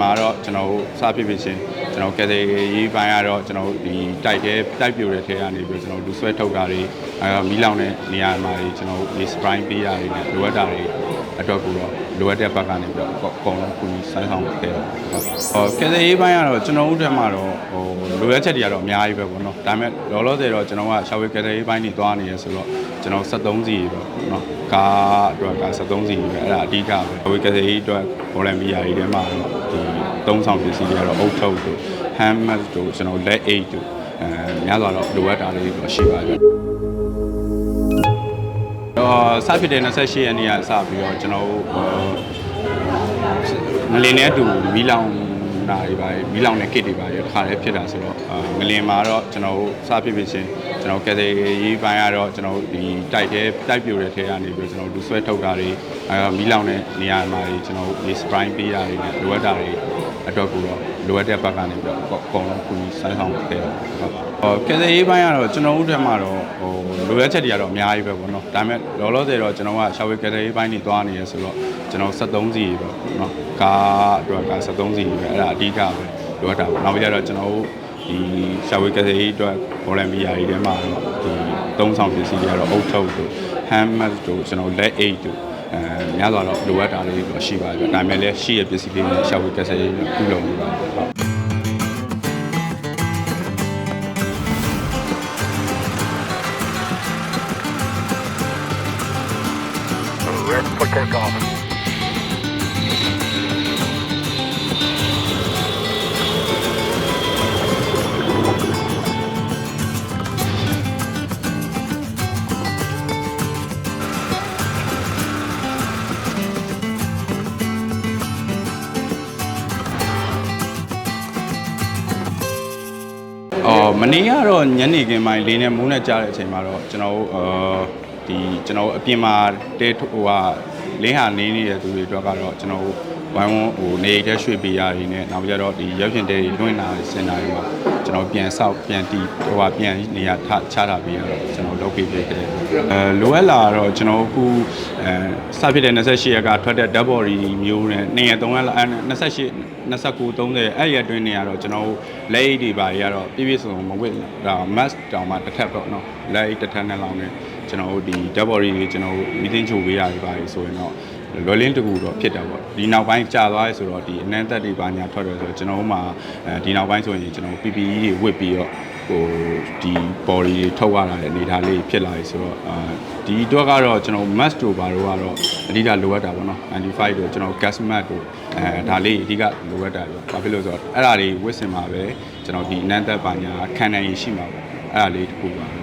မှာတော့ကျွန်တော်တို့စဖြစ်ဖြစ်ချင်းကျွန်တော်ကယ်ဆယ်ရေးပိုင်းကတော့ကျွန်တော်တို့ဒီတိုက်တဲ့တိုက်ပြိုတဲ့ထဲကနေပြီးကျွန်တော်တို့လူဆွဲထုတ်တာတွေအဲမီးလောင်တဲ့နေရာမှာတွေကျွန်တော်တို့ဒီ spray ပေးတာတွေနဲ့လိုအပ်တာတွေအတွက်ကိုတော့လိုအပ်တဲ့ဘက်ကနေပြီးတော့အကုန်လုံးကူညီဆိုင်ဆောင်ခဲ့တော့ဟုတ်ဟောကယ်ဆယ်ရေးပိုင်းကတော့ကျွန်တော်တို့ထဲမှာတော့ဟိုလိုအပ်ချက်တွေကတော့အများကြီးပဲပေါ့နော်ဒါပေမဲ့လောလောဆယ်တော့ကျွန်တော်ကရှာဝေကယ်ဆယ်ရေးပိုင်းနေသွားနေရဆိုတော့ကျွန်တော်73စီပဲပေါ့နော်ကားအတွက်က73စီပဲအဲ့ဒါအဓိကပဲရှာဝေကယ်ဆယ်ရေးအတွက် volunteer တွေထဲမှာတော့ ဒီသုံးဆောင်ပစ္စည်းတွေကတော့အုတ်ထုတ်တို့ handmade တို့ကျွန်တော်လက်အိတ်တို့အဲများစွာတော့လိုအပ်တာလေးတော့ရှိပါတယ်တော့စဖြစ်တဲ့28ရက်နေ့ကစပြီးတော့ကျွန်တော်တို့ဟိုမလင်းနဲ့အတူမီးလောင် တာတွေပါမီးလောင်တဲ့ kit တွေပါရတခါတည်းဖြစ်တာဆိုတော့အာမလင်းမှာတော့ကျွန်တော်တို့စဖြစ်ဖြစ်ချင်းကျွန်တော်ကယ်ဆယ်ရေးပိုင်းကတော့ကျွန်တော်တို့ဒီတိုက်တဲ့တိုက်ပြိုတဲ့ထဲကနေပြီးကျွန်တော်လူဆွဲထုတ်တာတွေအဲမီးလောင်တဲ့နေရာမှာတွေကျွန်တော်တို့ဒီ spray ပေးတာတွေနဲ့လိုအပ်တာတွေ အတွက်ကိုတော့လိုအပ်တဲ့ဘက်ကနေပြီးတော့အကုန်လုံးကူညီဆိုင်ဆောင်ခဲ့တော့ဟုတ်ဟောကယ်ဆယ်ရေးပိုင်းကတော့ကျွန်တော်တို့ထဲမှာတော့ဟိုလိုအပ်ချက်တွေကတော့အများကြီးပဲပေါ့နော်ဒါပေမဲ့လောလောဆယ်တော့ကျွန်တော်ကရှာဝေကယ်ဆယ်ရေးပိုင်းနေသွားနေရဆိုတော့ကျွန်တော်73စီပဲပေါ့နော်ကားအတွက်က73စီပဲအဲ့ဒါအဓိကပဲလိုအပ်တာပေါ့နောက်ပြီးတော့ကျွန်တော်တို့ဒီရှာဝေကယ်ဆယ်ရေးအတွက် volunteer တွေထဲမှာတော့ဒီသုံးဆောင်ပစ္စည်းတွေကတော့အုတ်ထုတ်တို့ handmade တို့ကျွန်တော်လက်အိတ်တို့ အဲများစွာတော့လိုအပ်တာလေးတော့ရှိပါတယ်ဗျဒါပေမဲ့လည်းရှိရပစ္စည်းလေးနဲ့ရှာဝေကယ်ဆယ်ရေးပြုလုပ်နေပါတယ်ဟုတ် Red for takeoff. အော်မနေ့ကတော့ညနေခင်းပိုင်းလေးနဲ့မိုးနဲ့ကြားတဲ့အချိန်မှာတော့ကျွန်တော်တို့အာဒီကျွန်တော်တို့အပြင်မှာတဲဟိုဟာ လင်းဟာနေနေတဲ့သူတွေအတွက်ကတော့ကျွန်တော်တို့ဝိုင်းဝန်းဟိုနေအိတ်ထဲရွှေ့ပေးရည်နဲ့နောက်ပြီးတော့ဒီရွက်ဖြင့်တဲတွေလွှင့်လာတဲ့စင်တာတွေမှာကျွန်တော်ပြန်ဆောက်ပြန်တီဟိုဟာပြန်နေရာထချတာပြီးတော့ကျွန်တော်လုပ်ပေးပေးခဲ့တယ်အဲလိုအပ်လာတော့ကျွန်တော်အခုအဲစဖြစ်တဲ့28ရက်ကထွက်တဲ့ double body မျိုးနဲ့2ရက်3ရက်လောက်အဲ28 29 30အဲ့ဒီအတွင်းနေရတော့ကျွန်တော်တို့လက်အိတ်တွေပါတွေကတော့ပြည့်ပြည့်စုံစုံမဝစ်ဒါ mask တောင်မှတစ်ထပ်ပေါ့နော်လက်အိတ်တစ်ထပ်နဲ့လောင်းနေ ကျွန်တော်တို့ဒီ double body တွေကျွန်တော်တို့မီတင်းချိုပေးရတယ်ပါဆိုရင်တော့လွယ်လင်းတကူတော့ဖြစ်တာပေါ့ဒီနောက်ပိုင်းကြာသွားရဲဆိုတော့ဒီအနမ်းသက်တွေပါညာထွက်တယ်ဆိုတော့ကျွန်တော်တို့မှာအဲဒီနောက်ပိုင်းဆိုရင်ကျွန်တော်တို့ PPE တွေဝတ်ပြီးတော့ဟိုဒီ body တွေထုတ်ရတာတဲ့အနေထားလေးဖြစ်လာပြီဆိုတော့အာဒီအတွက်ကတော့ကျွန်တော် mask တို့ဘာတို့ကတော့အဓိကလိုအပ်တာပေါ့နော်95တို့ကျွန်တော် gas mask တို့အဲဒါလေးအဓိကလိုအပ်တာပဲဘာဖြစ်လို့ဆိုတော့အဲ့ဒါတွေဝတ်စင်မှာပဲကျွန်တော်ဒီအနမ်းသက်ပါညာခံနိုင်ရရှိမှာပေါ့အဲ့ဒါလေးတစ်ခုပါ